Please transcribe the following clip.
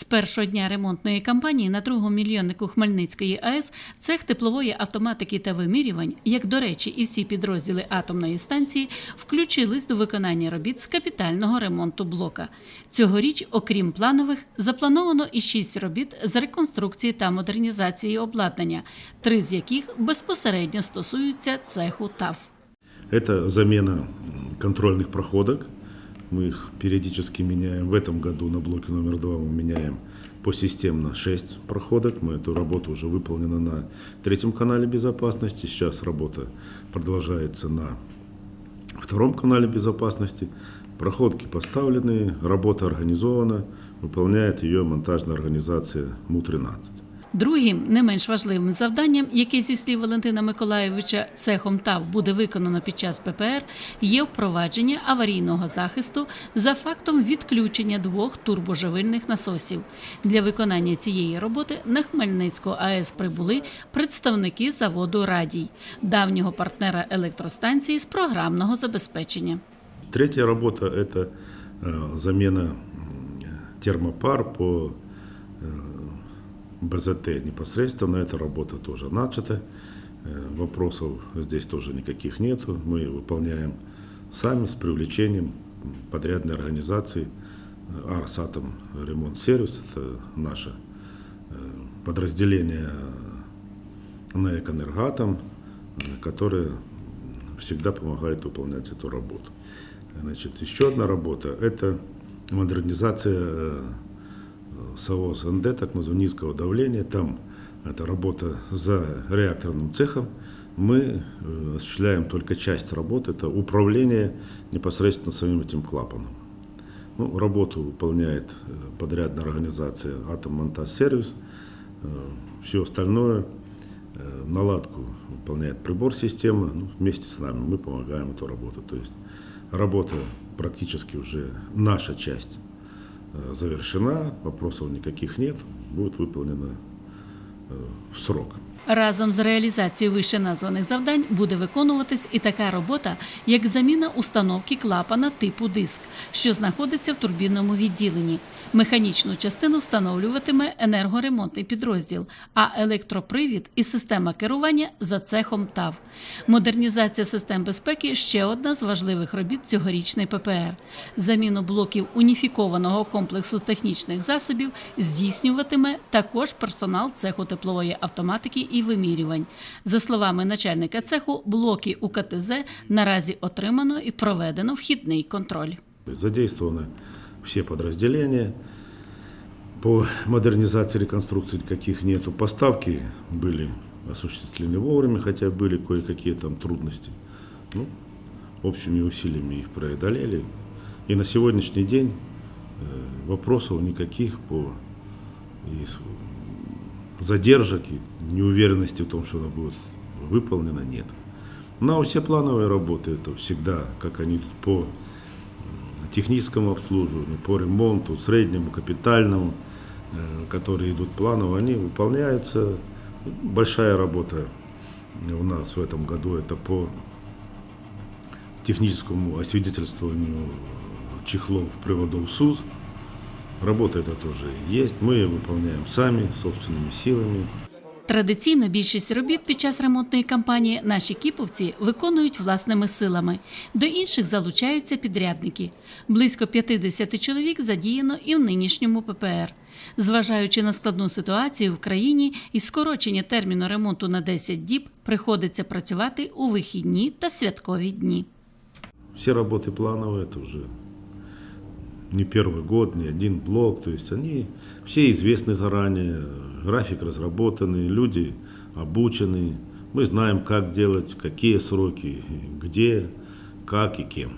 З першого дня ремонтної кампанії на другому мільйоннику Хмельницької АЕС цех теплової автоматики та вимірювань, як до речі, і всі підрозділи атомної станції, включились до виконання робіт з капітального ремонту блока. Цьогоріч, окрім планових, заплановано і шість робіт з реконструкції та модернізації обладнання, три з яких безпосередньо стосуються цеху ТАВ. Это замена м, контрольных проходок. Мы их периодически меняем. В этом году на блоке номер два мы меняем посистемно 6 проходок. Мы эту работу уже выполнена на третьем канале безопасности. Сейчас работа продолжается на втором канале безопасности. Проходки поставлены, работа организована. Выполняет ее монтажная организация МУ-13. Другим, не менш важливим завданням, яке зі слів Валентина Миколаєвича цехом ТАВ буде виконано під час ППР, є впровадження аварійного захисту за фактом відключення двох турбоживильних насосів. Для виконання цієї роботи на Хмельницьку АЕС прибули представники заводу Радій, давнього партнера електростанції з програмного забезпечення. Третья работа – это э, замена м, термопар по э, БЗТ непосредственно. Эта работа тоже начата. Э, Вопросов здесь тоже никаких нету. Мы выполняем сами с привлечением подрядной организации э, Арсатом Ремонт Сервис. Это наше э, подразделение на Эконергатом, которое всегда помогает выполнять эту работу. Значит, еще одна работа – это модернизация э, СООС НД, так называемого низкого давления. Там это работа за реакторным цехом. Мы э, осуществляем только часть работы, это управление непосредственно самим этим клапаном. Ну, работу выполняет э, подрядная организация «Атоммонтаж-сервис». Все остальное, э, наладку выполняет прибор системы. Ну, вместе с нами мы помогаем эту работу. То есть работа практически уже наша часть э, завершена, вопросов никаких нет, будет выполнена э, в срок. Разом з реалізацією вищеназваних завдань буде виконуватись і така робота, як заміна установки клапана типу диск, що знаходиться в турбінному відділенні. Механічну частину встановлюватиме енергоремонтний підрозділ, а електропривід і система керування за цехом ТАВ. Модернізація систем безпеки ще одна з важливих робіт цьогорічної ППР. Заміну блоків уніфікованого комплексу технічних засобів здійснюватиме також персонал цеху теплової автоматики і вимірювань. За словами начальника цеху, блоки УКТЗ наразі отримано і проведено вхідний контроль. Задействованы все подразделения. По модернизации реконструкции никаких нету. Поставки были осуществлены вовремя, хотя были кое-какие там трудности. Ну, общими усилиями их преодолели. И на сегодняшний день э, вопросов никаких по и с- задержек и неуверенности в том, что она будет выполнена, нет. Но все плановые работы, это всегда, как они идут по техническому обслуживанию, по ремонту, среднему, капитальному, э, которые идут планово, они выполняются. Большая работа у нас в этом году это по техническому освидетельствованию чехлов приводов СУЗ. Работа это тоже есть. Мы ее выполняем сами, собственными силами. Традиційно більшість робіт під час ремонтної кампанії наші кіповці виконують власними силами. До інших залучаються підрядники. Близько 50 чоловік задіяно і в нинішньому ППР. Зважаючи на складну ситуацію в країні і скорочення терміну ремонту на 10 діб, приходиться працювати у вихідні та святкові дні. Все работы плановые, это уже не первый год, не один блок. То есть они все известны заранее, график разработанный, люди обучены. Мы знаем, как делать, какие сроки, где, как и кем.